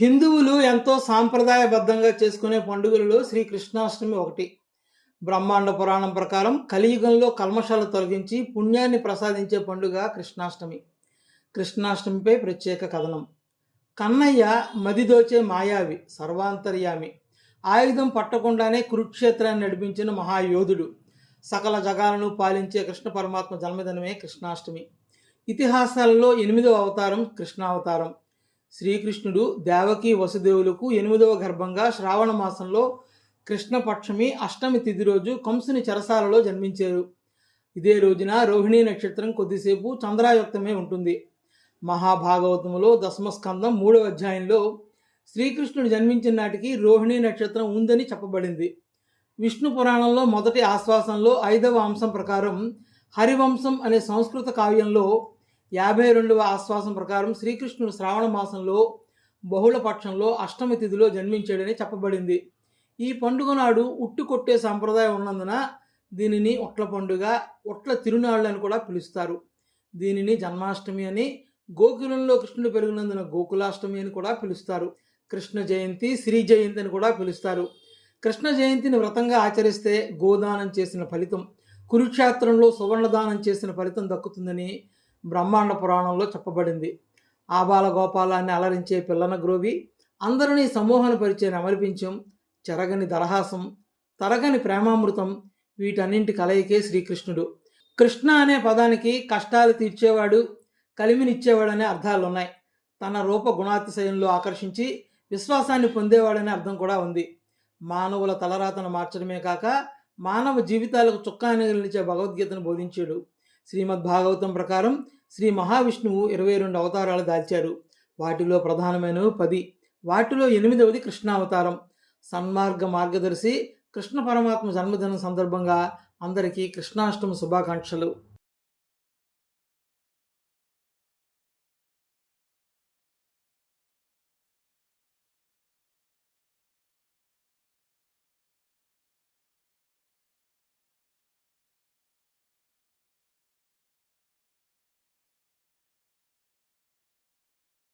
హిందువులు ఎంతో సాంప్రదాయబద్ధంగా చేసుకునే పండుగలలో శ్రీకృష్ణాష్టమి ఒకటి. బ్రహ్మాండ పురాణం ప్రకారం కలియుగంలో కల్మషాలు తొలగించి పుణ్యాన్ని ప్రసాదించే పండుగ కృష్ణాష్టమి. కృష్ణాష్టమిపై ప్రత్యేక కథనం. కన్నయ్య మదిదోచే మాయావి సర్వాంతర్యామి. ఆయుధం పట్టకుండానే కురుక్షేత్రాన్ని నడిపించిన మహాయోధుడు. సకల జగాలను పాలించే కృష్ణ పరమాత్మ జన్మదినమే కృష్ణాష్టమి. ఇతిహాసాలలో ఎనిమిదవ అవతారం కృష్ణావతారం. శ్రీకృష్ణుడు దేవకి వసుదేవులకు ఎనిమిదవ గర్భంగా శ్రావణ మాసంలో కృష్ణపక్షమి అష్టమి తిథి రోజు కంసుని చెరసాలలో జన్మించారు. ఇదే రోజున రోహిణీ నక్షత్రం కొద్దిసేపు చంద్రాయుక్తమే ఉంటుంది. మహాభాగవతములో దశమస్కందం మూడవ అధ్యాయంలో శ్రీకృష్ణుడు జన్మించిన నాటికి రోహిణీ నక్షత్రం ఉందని చెప్పబడింది. విష్ణు పురాణంలో మొదటి ఆశ్వాసంలో ఐదవ అంశం ప్రకారం హరివంశం అనే సంస్కృత కావ్యంలో యాభై రెండవ ఆశ్వాసం ప్రకారం శ్రీకృష్ణుడు శ్రావణ మాసంలో బహుళ పక్షంలో అష్టమి తిథిలో జన్మించాడని చెప్పబడింది. ఈ పండుగ నాడు ఉట్టు కొట్టే సాంప్రదాయం ఉన్నందున దీనిని ఉట్ల పండుగ ఉట్ల తిరునాళ్ళు అని కూడా పిలుస్తారు. దీనిని జన్మాష్టమి అని గోకులంలో కృష్ణుడు పెరిగినందున గోకులాష్టమి అని కూడా పిలుస్తారు. కృష్ణ జయంతి శ్రీ జయంతి అని కూడా పిలుస్తారు. కృష్ణ జయంతిని వ్రతంగా ఆచరిస్తే గోదానం చేసిన ఫలితం కురుక్షేత్రంలో సువర్ణదానం చేసిన ఫలితం దక్కుతుందని బ్రహ్మాండ పురాణంలో చెప్పబడింది. ఆబాల గోపాలాన్ని అలరించే పిల్లన గ్రోవి అందరినీ సమూహాన్ని పరిచే అమర్పించం చెరగని దరహాసం తరగని ప్రేమామృతం వీటన్నింటి కలయికే శ్రీకృష్ణుడు. కృష్ణ అనే పదానికి కష్టాలు తీర్చేవాడు కలిమినిచ్చేవాడు అనే అర్థాలు ఉన్నాయి తన రూప గుణాతిశయంలో ఆకర్షించి విశ్వాసాన్ని పొందేవాడనే అర్థం కూడా ఉంది. మానవుల తలరాతను మార్చడమే కాక మానవ జీవితాలకు చుక్కాన్ని నిలిచే భగవద్గీతను బోధించాడు. శ్రీమద్ భాగవతం ప్రకారం శ్రీ మహావిష్ణువు ఇరవై రెండు అవతారాలు దాల్చారు వాటిలో ప్రధానమైనవి పది. వాటిలో ఎనిమిదవది కృష్ణావతారం. సన్మార్గ మార్గదర్శి కృష్ణ పరమాత్మ జన్మదినం సందర్భంగా అందరికీ కృష్ణాష్టమి శుభాకాంక్షలు.